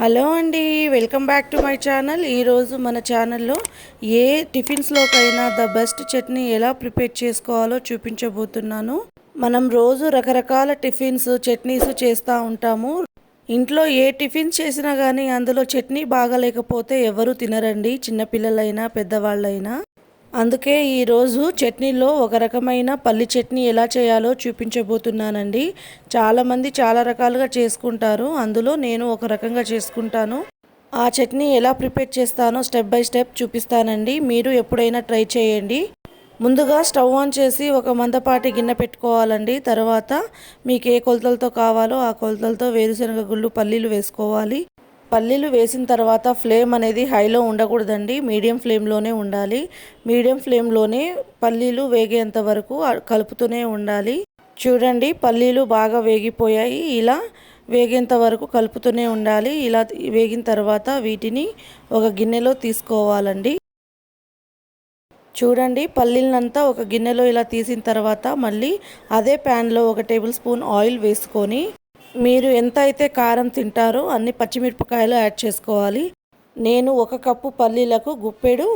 Hello అండి welcome back to my channel. ఈరోజు మన ఛానల్లో ఏ టిఫిన్స్లోకైనా ద బెస్ట్ చట్నీ ఎలా ప్రిపేర్ చేసుకోవాలో చూపించబోతున్నాను. మనం రోజు రకరకాల టిఫిన్స్ చట్నీస్ చేస్తూ ఉంటాము. ఇంట్లో ఏ టిఫిన్స్ చేసినా కానీ అందులో చట్నీ బాగాలేకపోతే ఎవరు తినరండి చిన్నపిల్లలైనా పెద్దవాళ్ళైనా. అందుకే ఈరోజు చట్నీలో ఒక రకమైన పల్లి చట్నీ ఎలా చేయాలో చూపించబోతున్నానండి. చాలామంది చాలా రకాలుగా చేసుకుంటారు. అందులో నేను ఒక రకంగా చేసుకుంటాను. ఆ చట్నీ ఎలా ప్రిపేర్ చేస్తానో స్టెప్ బై స్టెప్ చూపిస్తానండి. మీరు ఎప్పుడైనా ట్రై చేయండి. ముందుగా స్టవ్ ఆన్ చేసి ఒక మందపాటి గిన్నె పెట్టుకోవాలండి. తర్వాత మీకు ఏ కొలతలతో కావాలో ఆ కొలతలతో వేరుశనగ గుళ్ళు పల్లీలు వేసుకోవాలి. పల్లీలు వేసిన తర్వాత ఫ్లేమ్ అనేది హైలో ఉండకూడదండి. మీడియం ఫ్లేమ్లోనే ఉండాలి. మీడియం ఫ్లేమ్లోనే పల్లీలు వేగేంత వరకు కలుపుతూనే ఉండాలి. చూడండి పల్లీలు బాగా వేగిపోయాయి. ఇలా వేగేంత వరకు కలుపుతూనే ఉండాలి. ఇలా వేగిన తర్వాత వీటిని ఒక గిన్నెలో తీసుకోవాలండి. చూడండి పల్లీలనంతా ఒక గిన్నెలో ఇలా తీసిన తర్వాత మళ్ళీ అదే ప్యాన్లో ఒక టేబుల్ స్పూన్ ఆయిల్ వేసుకొని మీరు ఎంత అయితే కారం తింటారో అన్ని పచ్చిమిరపకాయలు యాడ్ చేసుకోవాలి. నేను ఒక కప్పు పల్లీలకు గుప్పెడు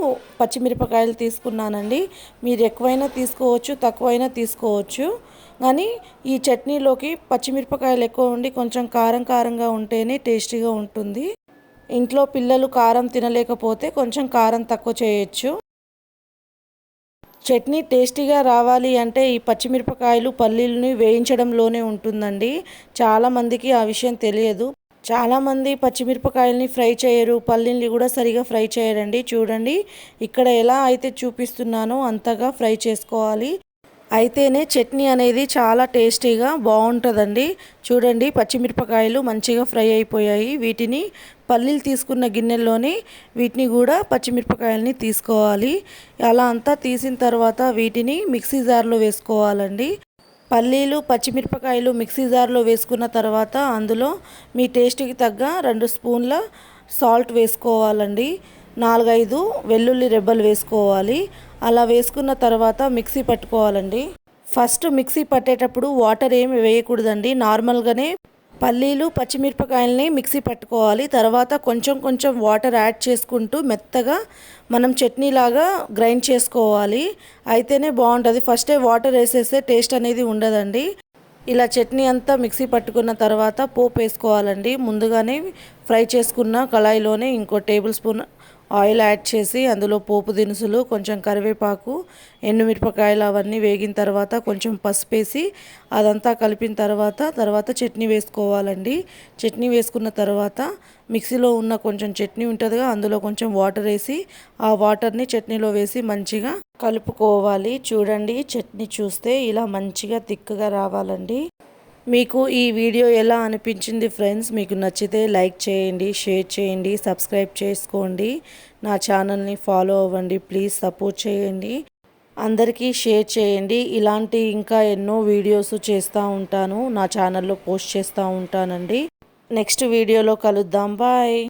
పచ్చిమిరపకాయలు తీసుకున్నానండి. మీరు ఎక్కువైనా తీసుకోవచ్చు తక్కువైనా తీసుకోవచ్చు. కానీ ఈ చట్నీలోకి పచ్చిమిరపకాయలు ఎక్కువ ఉండి కొంచెం కారం కారంగా ఉంటేనే టేస్టీగా ఉంటుంది. ఇంట్లో పిల్లలు కారం తినలేకపోతే కొంచెం కారం తక్కువ చేయొచ్చు. చట్నీ టేస్టీగా రావాలి అంటే ఈ పచ్చిమిరపకాయలు పల్లీలని వేయించడంలోనే ఉంటుందండి. చాలామందికి ఆ విషయం తెలియదు. చాలామంది పచ్చిమిరపకాయలని ఫ్రై చేయరు పల్లీల్ని కూడా సరిగా ఫ్రై చేయరండి. చూడండి ఇక్కడ ఎలా అయితే చూపిస్తున్నానో అంతగా ఫ్రై చేసుకోవాలి. అయితేనే చట్నీ అనేది చాలా టేస్టీగా బాగుంటుందండి. చూడండి పచ్చిమిరపకాయలు మంచిగా ఫ్రై అయిపోయాయి. వీటిని పల్లీలు తీసుకున్న గిన్నెలోని వీటిని కూడా పచ్చిమిరపకాయలని తీసుకోవాలి. అలా అంతా తీసిన తర్వాత వీటిని మిక్సీ జార్లో వేసుకోవాలండి. పల్లీలు పచ్చిమిరపకాయలు మిక్సీ జార్లో వేసుకున్న తర్వాత అందులో మీ టేస్ట్కి తగ్గ రెండు స్పూన్ల సాల్ట్ వేసుకోవాలండి. నాలుగైదు వెల్లుల్లి రెబ్బలు వేసుకోవాలి. అలా వేసుకున్న తర్వాత మిక్సీ పట్టుకోవాలండి. ఫస్ట్ మిక్సీ పట్టేటప్పుడు వాటర్ ఏమి వేయకూడదండి. నార్మల్గానే పల్లీలు పచ్చిమిరపకాయలని మిక్సీ పట్టుకోవాలి. తర్వాత కొంచెం కొంచెం వాటర్ యాడ్ చేసుకుంటూ మెత్తగా మనం చట్నీలాగా గ్రైండ్ చేసుకోవాలి. అయితేనే బాగుంటుంది. ఫస్టే వాటర్ వేసేస్తే టేస్ట్ అనేది ఉండదండి. ఇలా చట్నీ అంతా మిక్సీ పట్టుకున్న తర్వాత పోపు వేసుకోవాలండి. ముందుగానే ఫ్రై చేసుకున్న కళాయిలోనే ఇంకో టేబుల్ స్పూన్ ఆయిల్ యాడ్ చేసి అందులో పోపు దినుసులు కొంచెం కరివేపాకు ఎండుమిరపకాయలు అవన్నీ వేగిన తర్వాత కొంచెం పసుపు వేసి అదంతా కలిపిన తర్వాత తర్వాత చట్నీ వేసుకోవాలండి. చట్నీ వేసుకున్న తర్వాత మిక్సీలో ఉన్న కొంచెం చట్నీ ఉంటుందిగా అందులో కొంచెం వాటర్ వేసి ఆ వాటర్ని చట్నీలో వేసి మంచిగా కలుపుకోవాలి. చూడండి చట్నీ చూస్తే ఇలా మంచిగా తిక్కగా రావాలండి. మీకు ఈ వీడియో ఎలా అనిపించింది ఫ్రెండ్స్? మీకు నచ్చితే లైక్ చేయండి షేర్ చేయండి సబ్స్క్రైబ్ చేసుకోండి. నా ఛానల్ని ఫాలో అవ్వండి ప్లీజ్ సపోర్ట్ చేయండి. అందరికీ షేర్ చేయండి. ఇలాంటి ఇంకా ఎన్నో వీడియోస్ చేస్తూ ఉంటాను. నా ఛానల్లో పోస్ట్ చేస్తూ ఉంటానండి. నెక్స్ట్ వీడియోలో కలుద్దాం. బాయ్.